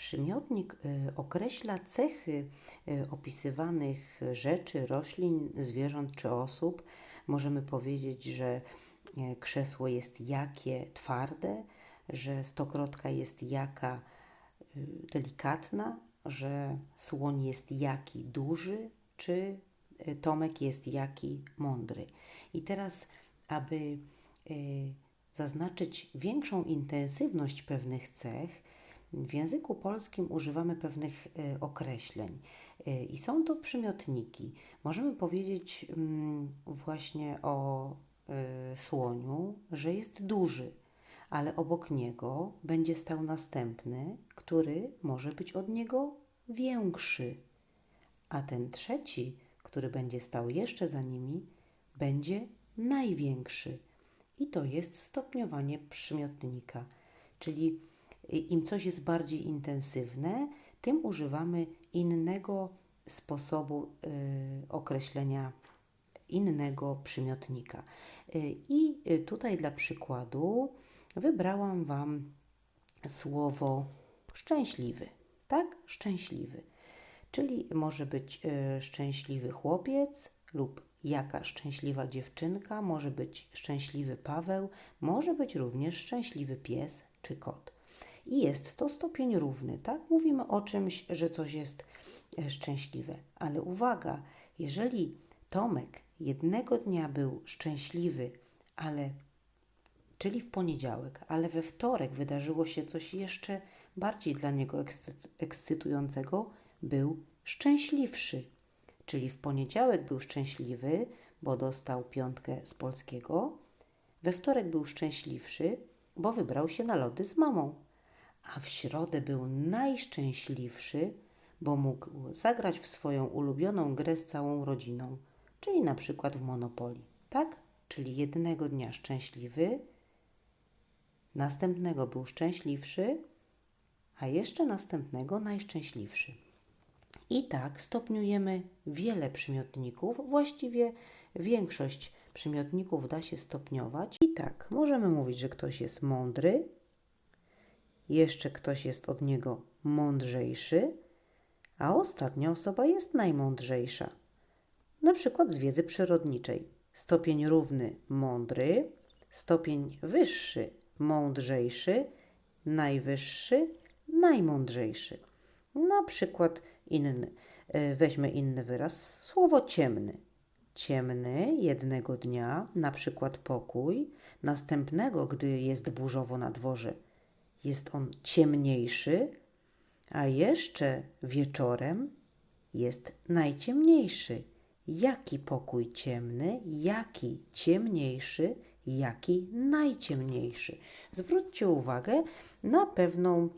Przymiotnik y, określa cechy y, opisywanych rzeczy, roślin, zwierząt czy osób. Możemy powiedzieć, że y, krzesło jest jakie twarde, że stokrotka jest jaka delikatna, że słoń jest jaki duży, czy Tomek jest jaki mądry. I teraz, aby zaznaczyć większą intensywność pewnych cech, w języku polskim używamy pewnych y, określeń y, i są to przymiotniki. Możemy powiedzieć mm, właśnie o y, słoniu, że jest duży, ale obok niego będzie stał następny, który może być od niego większy, a ten trzeci, który będzie stał jeszcze za nimi, będzie największy. I to jest stopniowanie przymiotnika, czyli im coś jest bardziej intensywne, tym używamy innego sposobu y, określenia innego przymiotnika. Y, I y, tutaj dla przykładu wybrałam Wam słowo szczęśliwy. Tak? Szczęśliwy. Czyli może być y, szczęśliwy chłopiec lub jaka szczęśliwa dziewczynka, może być szczęśliwy Paweł, może być również szczęśliwy pies czy kot. I jest to stopień równy, tak? Mówimy o czymś, że coś jest e, szczęśliwe. Ale uwaga, jeżeli Tomek jednego dnia był szczęśliwy, ale czyli w poniedziałek, ale we wtorek wydarzyło się coś jeszcze bardziej dla niego ekscy- ekscytującego, był szczęśliwszy. Czyli w poniedziałek był szczęśliwy, bo dostał piątkę z polskiego, we wtorek był szczęśliwszy, bo wybrał się na lody z mamą, a w środę był najszczęśliwszy, bo mógł zagrać w swoją ulubioną grę z całą rodziną, czyli na przykład w Monopolii. Tak? Czyli jednego dnia szczęśliwy, następnego był szczęśliwszy, a jeszcze następnego najszczęśliwszy. I tak stopniujemy wiele przymiotników, właściwie większość przymiotników da się stopniować. I tak możemy mówić, że ktoś jest mądry, jeszcze ktoś jest od niego mądrzejszy, a ostatnia osoba jest najmądrzejsza. Na przykład z wiedzy przyrodniczej. Stopień równy mądry, stopień wyższy mądrzejszy, najwyższy najmądrzejszy. Na przykład inny, e, weźmy inny wyraz, słowo ciemny. Ciemny jednego dnia, na przykład pokój, następnego, gdy jest burzowo na dworze, jest on ciemniejszy, a jeszcze wieczorem jest najciemniejszy. Jaki pokój ciemny, jaki ciemniejszy, jaki najciemniejszy. Zwróćcie uwagę na pewną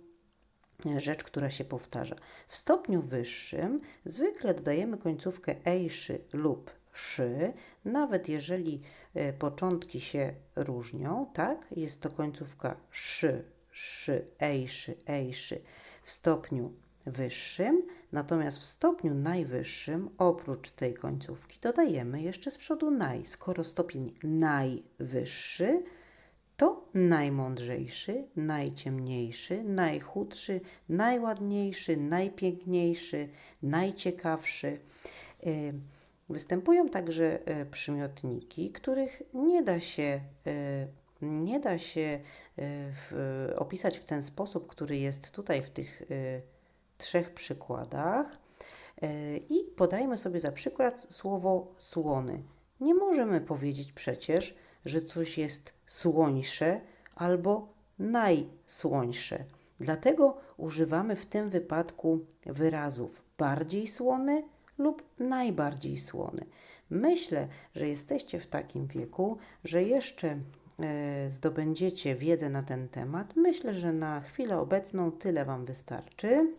rzecz, która się powtarza. W stopniu wyższym zwykle dodajemy końcówkę ejszy lub szy, nawet jeżeli e, początki się różnią, tak? Jest to końcówka szy, szy, ejszy, ejszy w stopniu wyższym, natomiast w stopniu najwyższym, oprócz tej końcówki, dodajemy jeszcze z przodu naj. Skoro stopień najwyższy, to najmądrzejszy, najciemniejszy, najchudszy, najładniejszy, najpiękniejszy, najciekawszy. Y, Występują także e, przymiotniki, których nie da się, e, nie da się e, w, opisać w ten sposób, który jest tutaj w tych trzech przykładach. I podajmy sobie za przykład słowo słony. Nie możemy powiedzieć przecież, że coś jest słońsze albo najsłońsze. Dlatego używamy w tym wypadku wyrazów bardziej słony lub najbardziej słony. Myślę, że jesteście w takim wieku, że jeszcze zdobędziecie wiedzę na ten temat. Myślę, że na chwilę obecną tyle Wam wystarczy.